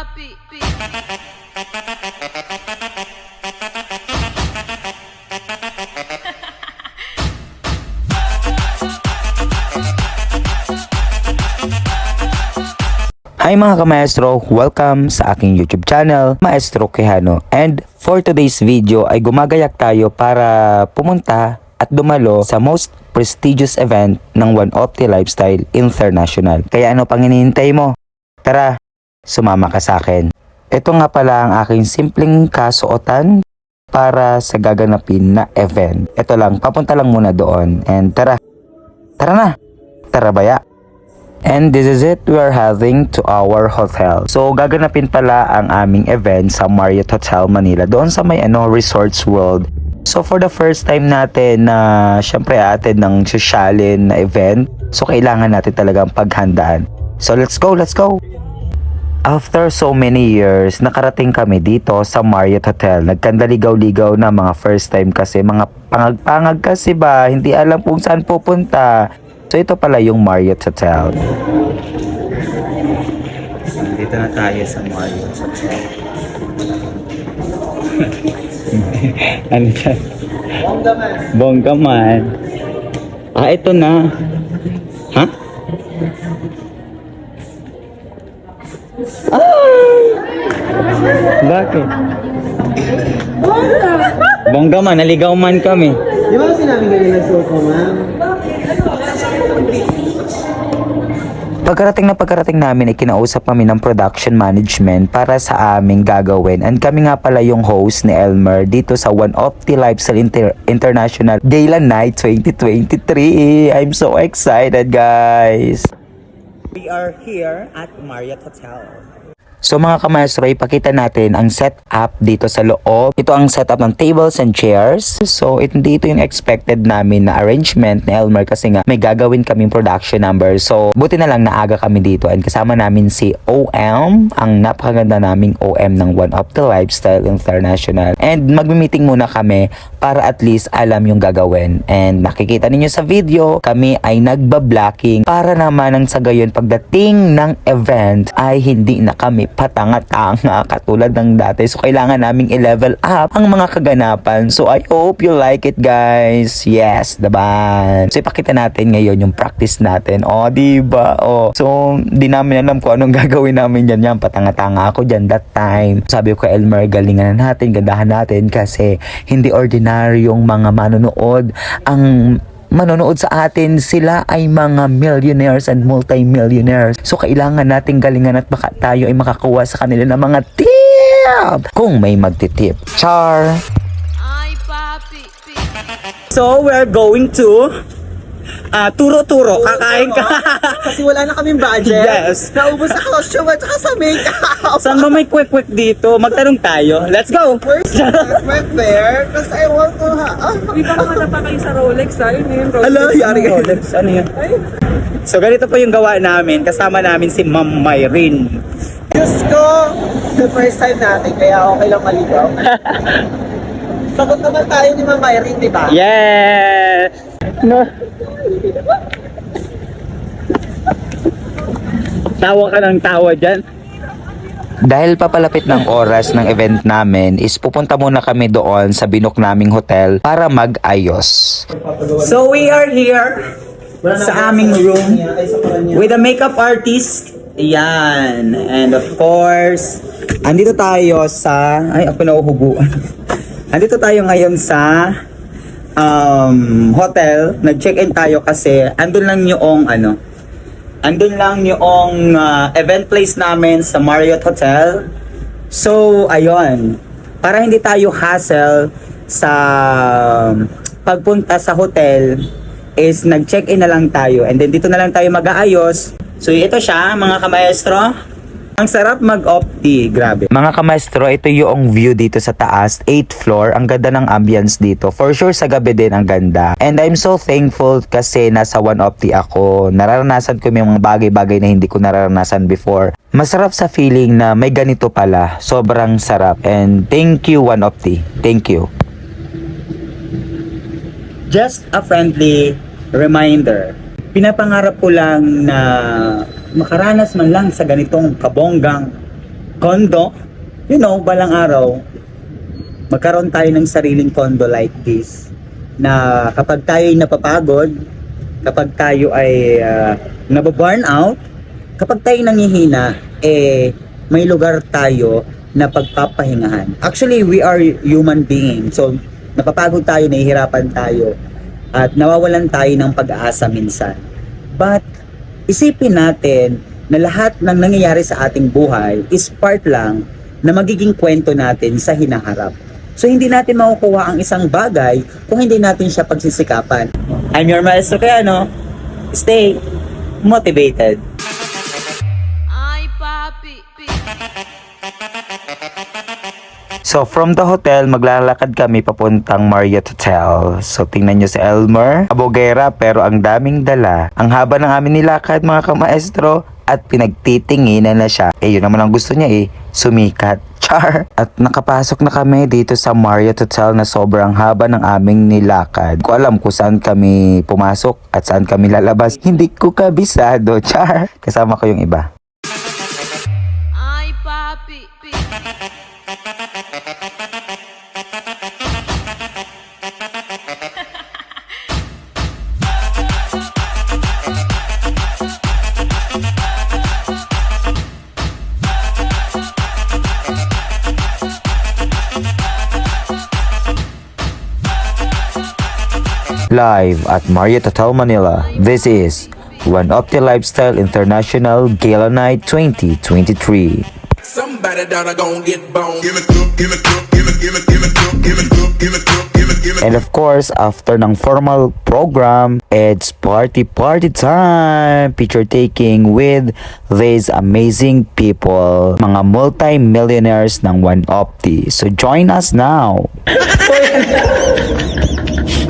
Hi mga kamaestro, welcome sa aking YouTube channel, Maestro Quijano. And for today's video ay gumagayak tayo para pumunta at dumalo sa most prestigious event ng One Opti Lifestyle International. Kaya ano pang hinihintay mo? Tara, sumama ka sa akin. Ito nga pala ang aking simpleng kasuotan para sa gaganapin na event. Ito lang, papunta lang muna doon. And tara, tara na, tara baya. And this is it we are heading to our hotel. So gaganapin pala ang aming event sa Marriott Hotel Manila doon sa may ano Resorts World. So for the first time natin na syempre atin ng sosyalin na event, so kailangan natin talagang paghandaan. So let's go, let's go. After so many years, nakarating kami dito sa Marriott Hotel. Nagkandaligaw-ligaw na mga first time kasi mga pangag-pangag kasi ba, hindi alam kung saan pupunta. So ito pala yung Marriott Hotel. Dito na tayo sa Marriott Hotel. ano siya? Bongga man. Bongga man. Ah, ito na. Bakit? Bongga man, naligaw man kami. Di ba sinabi ganyan ng suot mo, ma'am? Pagkarating na pagkarating namin ay kinausap kami ng production management para sa aming gagawin. And kami nga pala yung host ni Elmer dito sa One Opti Lifestyle Inter- International Gala Night 2023. I'm so excited guys! We are here at Marriott Hotel. So mga kamaestro, ipakita natin ang setup dito sa loob. Ito ang setup ng tables and chairs. So it, hindi ito yung expected namin na arrangement ni Elmer kasi nga may gagawin kaming production number. So buti na lang naaga kami dito and kasama namin si OM, ang napakaganda naming OM ng One Up the Lifestyle International. And magmi-meeting muna kami para at least alam yung gagawin. And nakikita ninyo sa video, kami ay nagba-blocking para naman ang sa gayon pagdating ng event ay hindi na kami patanga-tanga katulad ng dati. So, kailangan naming i-level up ang mga kaganapan. So, I hope you like it, guys. Yes, diba? So, ipakita natin ngayon yung practice natin. O, oh, diba? O, so, di namin alam kung anong gagawin namin dyan. Yan, patanga-tanga ako dyan that time. Sabi ko Elmer, galingan na natin, gandahan natin kasi hindi ordinaryong mga manonood ang manonood sa atin, sila ay mga millionaires and multi-millionaires. So, kailangan nating galingan at baka tayo ay makakuha sa kanila ng mga tip kung may magtitip. Char! Ay, papi. So, we're going to ah turo-turo. Kakain ka. Kasi wala na kaming budget. Yes. Naubos sa costume at saka sa makeup. Saan ba may quick-quick dito? Magtanong tayo. Let's go! First, went there because I want to ha. Ah, Hindi pa naman pa kayo sa Rolex, ha? Yun yun, Rolex. Hello, yari ka. Rolex, ano yun? So, ganito po yung gawa namin. Kasama namin si Ma'am Myrene. Diyos ko, the first time natin, kaya okay lang maligaw. Sagot naman tayo ni Mama Irene, di ba? Yes! No. Tawa ka ng tawa dyan. Dahil papalapit ng oras ng event namin is pupunta muna kami doon sa binok naming hotel para mag-ayos. So we are here sa aming room with a makeup artist. Yan. And of course, andito tayo sa... Ay, ako nauhuguan. andito tayo ngayon sa um, hotel. Nag-check-in tayo kasi andun lang yung ano, andun lang yung uh, event place namin sa Marriott Hotel. So, ayun. Para hindi tayo hassle sa pagpunta sa hotel is nag-check-in na lang tayo and then dito na lang tayo mag-aayos. So, ito siya, mga kamaestro. Ang sarap mag-opti, grabe. Mga kamaestro, ito yung view dito sa taas, 8th floor. Ang ganda ng ambience dito. For sure, sa gabi din ang ganda. And I'm so thankful kasi nasa One Opti ako. Nararanasan ko yung mga bagay-bagay na hindi ko nararanasan before. Masarap sa feeling na may ganito pala. Sobrang sarap. And thank you, One Opti. Thank you. Just a friendly reminder. Pinapangarap ko lang na makaranas man lang sa ganitong kabonggang condo, you know, balang araw, magkaroon tayo ng sariling condo like this na kapag tayo ay napapagod, kapag tayo ay uh, nababurn out, kapag tayo nangihina, eh, may lugar tayo na pagpapahingahan. Actually, we are human beings. So, napapagod tayo, nahihirapan tayo, at nawawalan tayo ng pag-asa minsan. But, isipin natin na lahat ng nangyayari sa ating buhay is part lang na magiging kwento natin sa hinaharap. So hindi natin makukuha ang isang bagay kung hindi natin siya pagsisikapan. I'm your maestro kaya? Stay motivated. So from the hotel, maglalakad kami papuntang Marriott Hotel. So tingnan nyo si Elmer, abogera pero ang daming dala. Ang haba ng aming nilakad mga kamaestro at pinagtitinginan na siya. Eh yun naman ang gusto niya eh, sumikat. Char! At nakapasok na kami dito sa Marriott Hotel na sobrang haba ng aming nilakad. Ko alam kung saan kami pumasok at saan kami lalabas. Hindi ko kabisado. Char! Kasama ko yung iba. Live at Marriott Hotel Manila. This is One Opti Lifestyle International Gala Night 2023. Somebody down gon' get. And of course, after ng formal program, it's party party time! Picture taking with these amazing people, mga multi-millionaires ng One Opti. So join us now!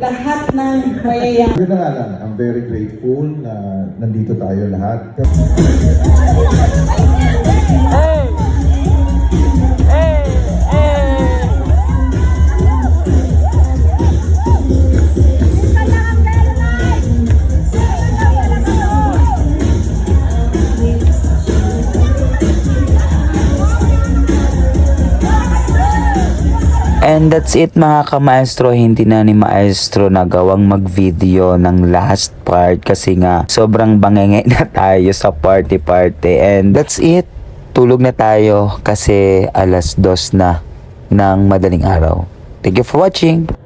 Lahat ng mayayari. Yun na nga lang, I'm very grateful na nandito tayo lahat. And that's it mga kamaestro, hindi na ni maestro nagawang mag-video ng last part kasi nga sobrang bangenge na tayo sa party party. And that's it, tulog na tayo kasi alas dos na ng madaling araw. Thank you for watching!